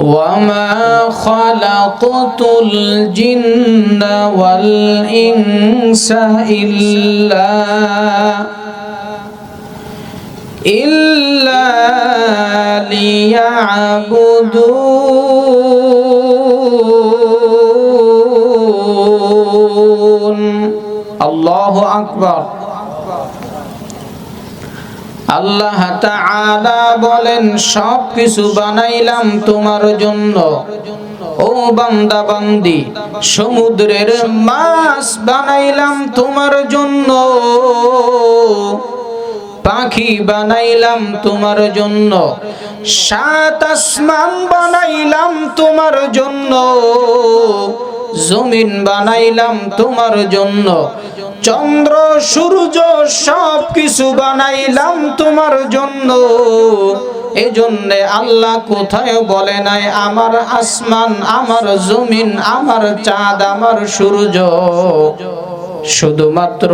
وما خلقت الجن والإنس إلا إلا ليعبدون. الله أكبر আল্লাহ তাআলা বলেন সব কিছু বানাইলাম তোমার জন্য। ও বান্দা বান্দি সমুদ্রের মাছ বানাইলাম তোমার জন্য। পাখি বানাইলাম তোমার জন্য। সাত আসমান বানাইলাম তোমার জন্য। জমিন বানাইলাম তোমার জন্য। চন্দ্র, সূর্য সব কিছু বানাইলাম তোমার জন্য। এজন্যে আল্লাহ কোথায় বলে নাই, আমার আসমান, আমার জমিন, আমার চাঁদ, আমার সূর্য। শুধুমাত্র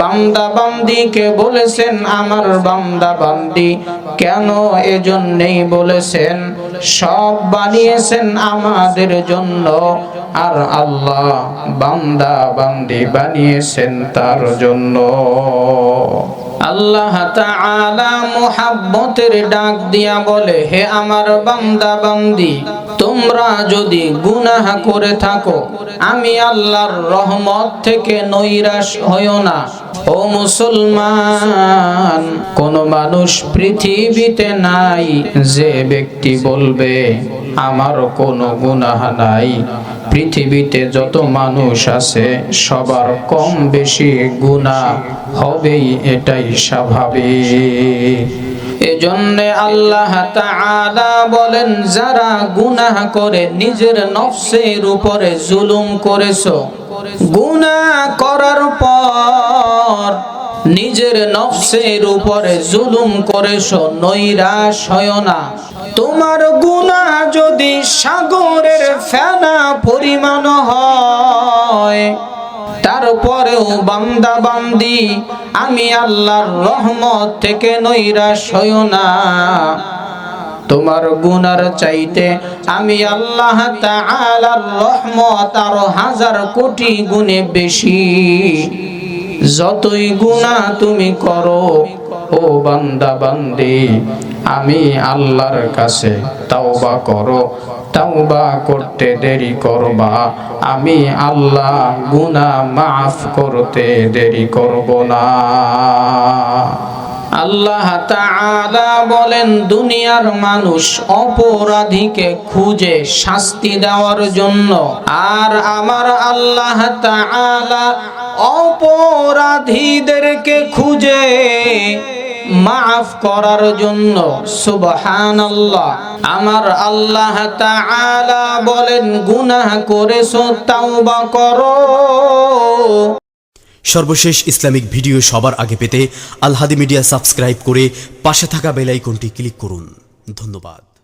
বান্দা বান্দিকে বলেছেন, আমার বান্দা বান্দি কেন এজন্যই বলেছেন, সব বানিয়েছেন আমাদের জন্য। আর আল্লাহ বান্দা বান্দি বানিয়েছেন তার জন্য। আল্লাহ তাআলা মুহাব্বতের ডাক দিয়া বলে, হে আমার বান্দা বান্দি তোমরা যদি গুনাহ করে থাকো, আমি আল্লাহর রহমত থেকে নৈরাশ হইও না। ও মুসলমান, কোন মানুষ পৃথিবীতে নাই যে ব্যক্তি বলবে, আমার কোনো গুনাহ নাই। পৃথিবীতে যত মানুষ আছে, সবার কম বেশি গুনাহ হবেই, এটাই স্বাভাবিক। এজন্য আল্লাহ তাআলা বলেন, যারা গুনাহ করে নিজের নফসের উপরে জুলুম করেছ, গুনাহ করার পর নিজের নফসের উপরে জুলুম করেছ, নৈরাশ হয় না। তোমার গুনাহ যদি সাগরের ফেনা পরিমাণ হয় তারপরেও বান্দা বান্দি, আমি আল্লাহর রহমত থেকে নৈরাশ হইও না। তোমার গুনার চাইতে আমি আল্লাহ তাআলার রহমত আরও হাজার কোটি গুণে বেশি। যতই গুনাহ তুমি করো, ও বান্দা বান্দি আমি আল্লাহর কাছে তাওবা করো। তাওবা করতে দেরি করবা। আমি আল্লাহ গুনাহ মাফ করতে দেরি করব না। আল্লাহ তাআলা বলেন, দুনিয়ার মানুষ অপরাধীকে খুঁজে শাস্তি দেওয়ার জন্য। আর আমার আল্লাহ তাআলা অপরাধীদেরকে খুঁজে মাফ করার জন্য, সুবহানাল্লাহ। আমার আল্লাহ তাআলা বলেন, গুনাহ করেছ, তাওবা করো। সর্বশেষ ইসলামিক ভিডিও সবার আগে পেতে আলহাদি মিডিয়া সাবস্ক্রাইব করে পাশে থাকা বেল আইকনটি ক্লিক করুন। ধন্যবাদ।